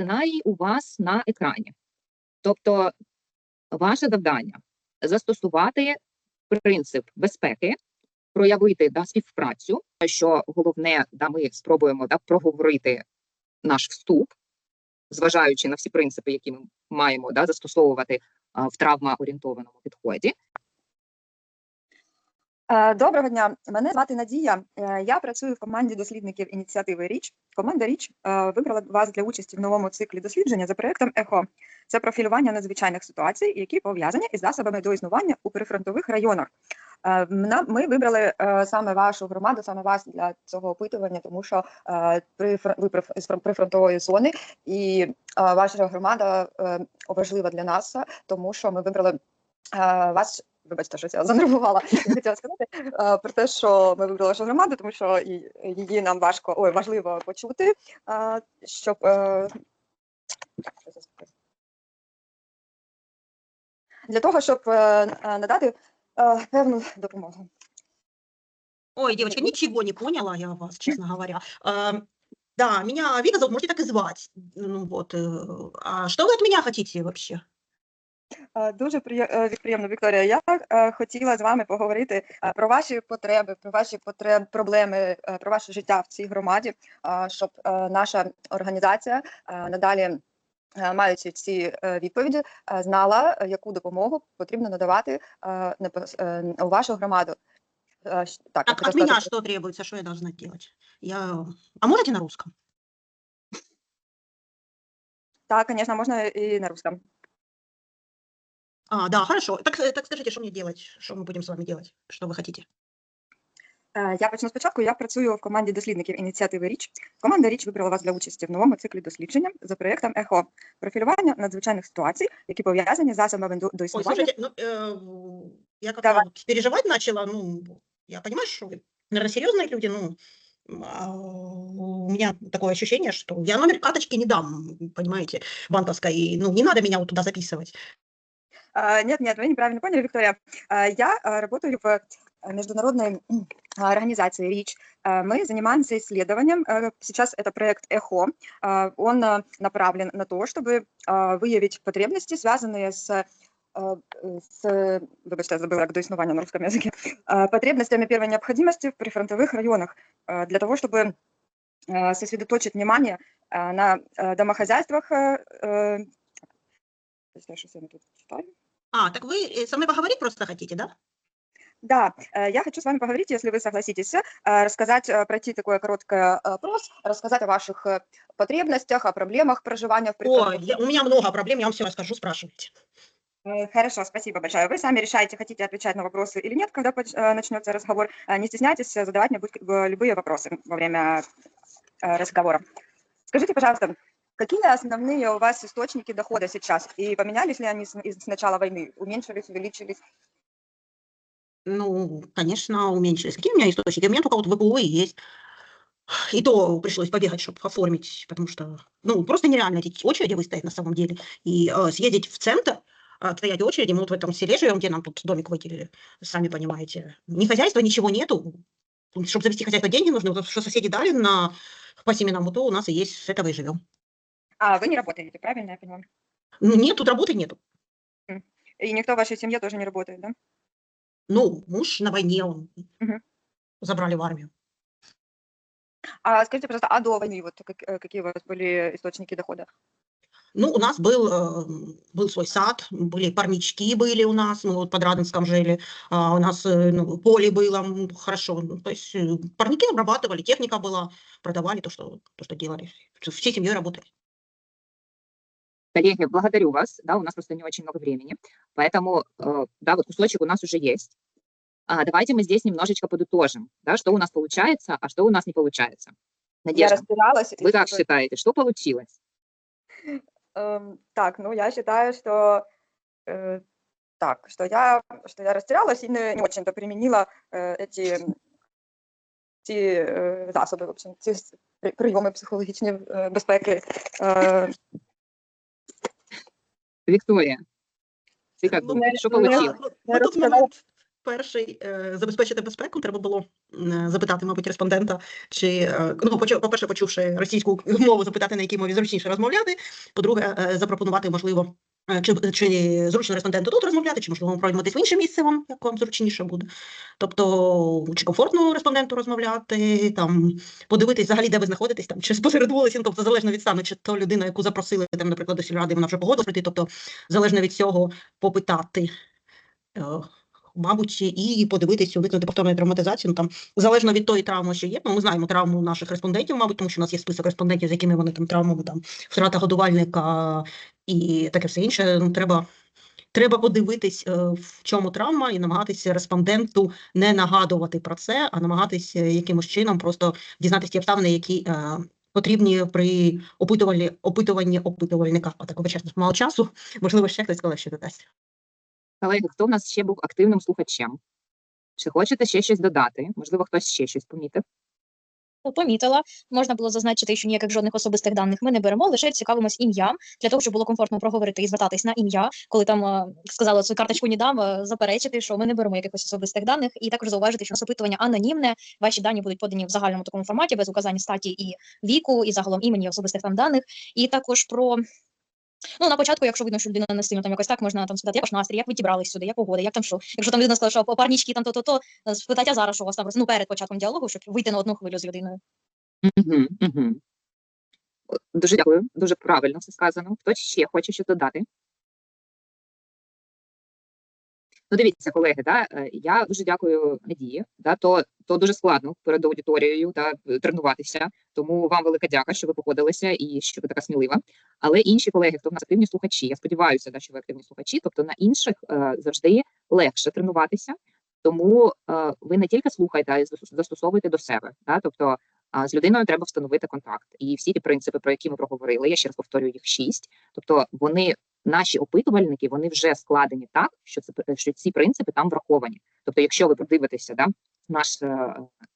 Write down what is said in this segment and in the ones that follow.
сценарій у вас на екрані. Тобто, ваше завдання застосувати принцип безпеки, проявити да, співпрацю, що головне, да, ми спробуємо да, проговорити наш вступ, зважаючи на всі принципи, які ми маємо да, застосовувати а, в травмоорієнтованому підході. Е, Доброго дня, мене звати Надія. Е, Я працюю в команді дослідників ініціативи Річ. Команда Річ е, вибрала вас для участі в новому циклі дослідження за проектом ЕХО. Це профілювання надзвичайних ситуацій, які пов'язані із засобами до існування у прифронтових районах. Ми вибрали саме вашу громаду, саме вас для цього опитування, тому що ви з фр- прифронтової зони, і ваша громада важлива для нас, тому що ми вибрали вас Вибачте, що я занервувала. Я хотіла сказати е, про те, що ми вибрали вашу громаду, тому що і- її нам важко ой, важливо почути, е, щоб е, так, що це сказати? для того, щоб е, е, надати е, певну допомогу. Ой, девочка, ничего не поняла я вас, честно говоря. Эм, Да, меня Вика зовут, можете так и звать. Ну вот. э, А что вы от меня хотите вообще? Е, Дуже е, приємно, Вікторія. Я е, хотіла з вами поговорити про ваші потреби, про ваші потреб, проблеми, про ваше життя в цій громаді, щоб наша організація надалі. Маючи ці відповіді, знала, яку допомогу потрібно надавати у вашу громаду. Так, Так, от меня сказати, что требуется, что я должна делать? Я... А можете на русском? так, звісно, можна і на русском. А, да, хорошо. Так, э, так скажите, что мне делать? Что мы будем с вами делать? Что вы хотите? Е, Я почну спочатку. Я працюю в команді дослідників ініціативи Річ. Команда Річ вибрала вас для участі в новому циклі дослідження за проєктом ЕХО профілювання надзвичайних ситуацій, які пов'язані з засобами до, до Ой, існування. слушайте, ну, э, я как-то Давай. вот переживать начала, ну, я понимаю, что вы, наверное, серьезные люди, ну, а, у меня такое ощущение, что я номер карточки не дам, понимаете, банковской, и, ну, не надо меня вот туда записывать. А, Нет, нет, вы неправильно поняли, Виктория. А, Я а, работаю в международной организации РИЧ. Мы занимаемся исследованием. Сейчас это проект ЭХО. Он направлен на то, чтобы выявить потребности, связанные с с, я забыла, як до існування на русском языке, потребностями первой необходимости в прифронтовых районах, для того, чтобы сосредоточить внимание на домохозяйствах. я я тут читаю. А, так вы э, со мной поговорить просто хотите, да? Да, э, я хочу с вами поговорить, если вы согласитесь, э, рассказать, э, пройти такое короткое э, опрос, рассказать о ваших э, потребностях, о проблемах проживания в Ой, прифронтовых. я- у меня много проблем, я вам все расскажу, спрашивайте. Э, Хорошо, спасибо большое. Вы сами решаете, хотите отвечать на вопросы или нет, когда поч- э, начнется разговор. Э, Не стесняйтесь э, задавать мне будь- э, любые вопросы во время э, разговора. Скажите, пожалуйста, какие основные у вас источники дохода сейчас? И поменялись ли они с с начала войны? Уменьшились, увеличились? Ну, конечно, уменьшились. Какие у меня источники? У меня только вот ВПО и есть. И то пришлось побегать, чтобы оформить, потому что, ну, просто нереально эти очереди выстоять на самом деле. И э, съездить в центр, а, стоять в очереди, мы вот в этом селе живем, где нам тут домик выделили, сами понимаете. Ни хозяйства, ничего нету. Чтобы завести хозяйство, деньги нужны. Вот что соседи дали на, по семенам, то у нас и есть, с этого и живем. А, вы не работаете, правильно я понимаю? Ну, нет, тут работы нету. И никто в вашей семье тоже не работает, да? Ну, муж на войне, он Мгм. забрали в армию. А скажите, пожалуйста, а до войны вот как- э, какие у вас были источники дохода? Ну, у нас был, э, был свой сад, были парнички были у нас, мы вот под Радонском жили, а, у нас э, ну, поле было хорошо, ну, то есть парники обрабатывали, техника была, продавали то, что, то, что делали. Всей семьей работали. Коллеги, благодарю вас. Да, у нас просто не очень много времени. Поэтому, э, да, вот кусочек у нас уже есть. А, давайте мы здесь немножечко подытожим, да, что у нас получается, а что у нас не получается. Я Надежда, разбиралась. вы как и, считаете, что получилось? эм, так, ну я считаю, что э, так, что я, что я растерялась и не, не очень-то применила э, эти, ці э, засоби, в общем, ці с- при- прийоми психологічні е, безпеки. Е, ти як Ну, думаешь, что ну, я- получилось? Ну, тут момент, Перший е, забезпечити безпеку треба було м, запитати, мабуть, респондента, чи е, ну, по-перше, почувши російську мову, запитати, на якій мові зручніше розмовляти. По-друге, е, запропонувати, можливо, е, чи, чи зручно респонденту тут розмовляти, чи можливо пройдемося в інше місце вам, як вам зручніше буде. Тобто, чи комфортно респонденту розмовляти, там подивитись взагалі, де ви знаходитесь, там чи посеред вулиці, ну, тобто залежно від стану, чи то людина, яку запросили, там, наприклад, до сільради, вона вже погодила прийти, тобто залежно від цього попитати. Е, Мабуть, і подивитись, уникнути повторної травматизації. Ну там залежно від тої травми, що є. Ну, ми знаємо травму наших респондентів, мабуть, тому що у нас є список респондентів, з якими вони там травмами, там втрата годувальника і таке все інше. Ну, треба, треба подивитись, е, в чому травма, і намагатися респонденту не нагадувати про це, а намагатися якимось чином просто дізнатися ті обставини, які е, потрібні при опитуванні, опитувальника. Отак, вибачте, мало часу. Можливо, ще хтось коли ще додасть. Колеги, хто в нас ще був активним слухачем? Чи хочете ще щось додати? Можливо, хтось ще щось помітив? помітила. Можна було зазначити, що ніяких жодних особистих даних ми не беремо, лише цікавимось ім'ям для того, щоб було комфортно проговорити і звертатись на ім'я, коли там е, сказали цю карточку не дам, е, заперечити, що ми не беремо якихось особистих даних, і також зауважити, що нас опитування анонімне. Ваші дані будуть подані в загальному такому форматі без указання статі і віку, і загалом імені особистих там даних. І також про. Ну, на початку, якщо видно, що людина не сильно там якось так, можна там спитати, як ваш настрій, як ви дібрались сюди, як погода, як там що. Якщо там людина сказала, що парнічки там то-то, то е, спитати, а зараз що у вас там ну, перед початком діалогу, щоб вийти на одну хвилю з людиною. Дуже дякую, дуже правильно все сказано. Хтось ще хоче щось додати? Ну, дивіться, колеги, да, е, я дуже дякую Надії. Да, то, то дуже складно перед аудиторією да, тренуватися. Тому вам велика дяка, що ви погодилися і що ви така смілива. Але інші колеги, хто в нас активні слухачі, я сподіваюся, да, що ви активні слухачі, тобто на інших е, завжди легше тренуватися. Тому е, ви не тільки слухайте, а й застос- застосовуйте до себе. Да, тобто а з людиною треба встановити контакт. І всі ті принципи, про які ми проговорили, я ще раз повторюю їх шість. Тобто вони, наші опитувальники, вони вже складені так, що це що ці принципи там враховані. Тобто, якщо ви подивитеся, да, наш, е,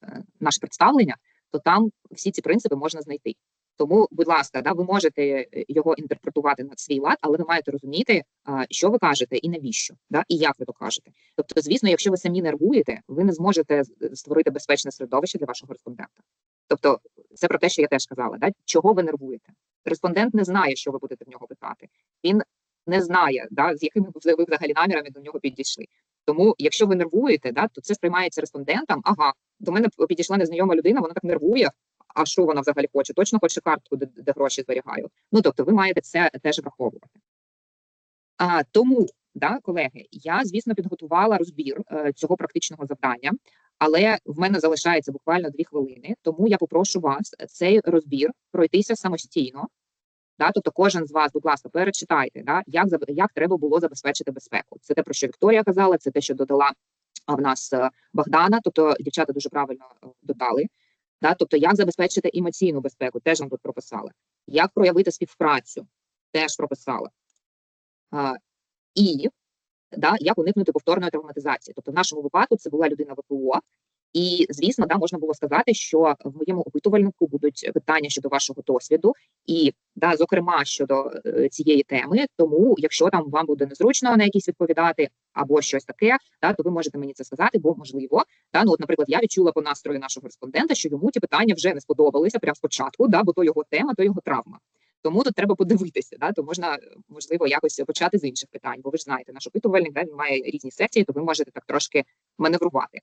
е, наше представлення, то там всі ці принципи можна знайти. Тому, будь ласка, да, ви можете е, його інтерпретувати на свій лад, але ви маєте розуміти, що ви кажете і навіщо, да, і як ви то кажете. Тобто, звісно, якщо ви самі нервуєте, ви не зможете створити безпечне середовище для вашого респондента. Тобто, це про те, що я теж казала, да? чого ви нервуєте? Респондент не знає, що ви будете в нього питати. Він не знає, да, з якими ви взагалі намірами до нього підійшли. Тому, якщо ви нервуєте, да, то це сприймається респондентом. Ага, до мене підійшла незнайома людина, вона так нервує. А що вона взагалі хоче? Точно хоче картку, де, де гроші зберігаю. Ну тобто, ви маєте це теж враховувати. А, тому, да, колеги, я звісно підготувала розбір е, цього практичного завдання але в мене залишається буквально дві хвилини, тому я попрошу вас цей розбір пройтися самостійно. Да, тобто кожен з вас, будь ласка, перечитайте, да, як як треба було забезпечити безпеку. Це те, про що Вікторія казала, це те, що додала в нас е, Богдана. Тобто дівчата дуже правильно е, додали. Да, тобто, як забезпечити емоційну безпеку, теж нам тут прописали. Як проявити співпрацю, теж прописала. І да, як уникнути повторної травматизації. Тобто, в нашому випадку це була людина ВПО, і звісно, да, можна було сказати, що в моєму опитувальнику будуть питання щодо вашого досвіду, і да, зокрема щодо е, цієї теми. Тому, якщо там вам буде незручно на якісь відповідати або щось таке, да, то ви можете мені це сказати, бо можливо, да, ну от, наприклад, я відчула по настрою нашого респондента, що йому ті питання вже не сподобалися прямо спочатку, да, бо то його тема, то його травма. Тому тут треба подивитися, да, то можна можливо якось почати з інших питань, бо ви ж знаєте, наш опитувальник да, він має різні секції, то ви можете так трошки маневрувати.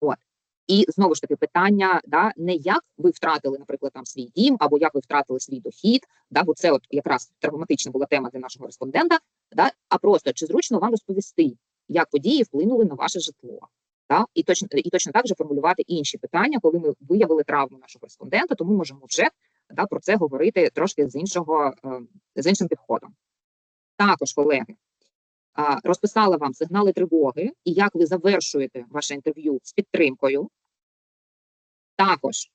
От. І знову ж таки питання, да, не як ви втратили, наприклад, там свій дім, або як ви втратили свій дохід, да, бо це от якраз травматична була тема для нашого респондента, да, а просто чи зручно вам розповісти, як події вплинули на ваше житло. Да? І точно і точно так же формулювати інші питання, коли ми виявили травму нашого респондента, то ми можемо вже да, про це говорити трошки з іншого е, з іншим підходом. Також, колеги, розписала вам сигнали тривоги і як ви завершуєте ваше інтерв'ю з підтримкою. Також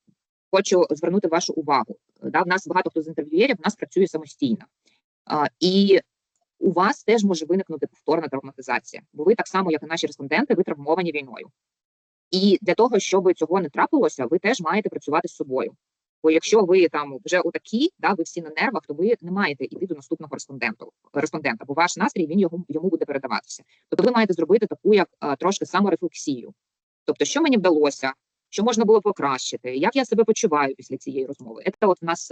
хочу звернути вашу увагу. Да, в нас багато хто з інтерв'юєрів в нас працює самостійно. А, і у вас теж може виникнути повторна травматизація, бо ви так само, як і наші респонденти, ви травмовані війною. І для того, щоб цього не трапилося, ви теж маєте працювати з собою. Бо якщо ви там вже отакі, да, ви всі на нервах, то ви не маєте іти до наступного респонденту, респондента, бо ваш настрій він його йому буде передаватися. Тобто ви маєте зробити таку як а, трошки саморефлексію. Тобто, що мені вдалося, що можна було покращити, як я себе почуваю після цієї розмови. Це от в нас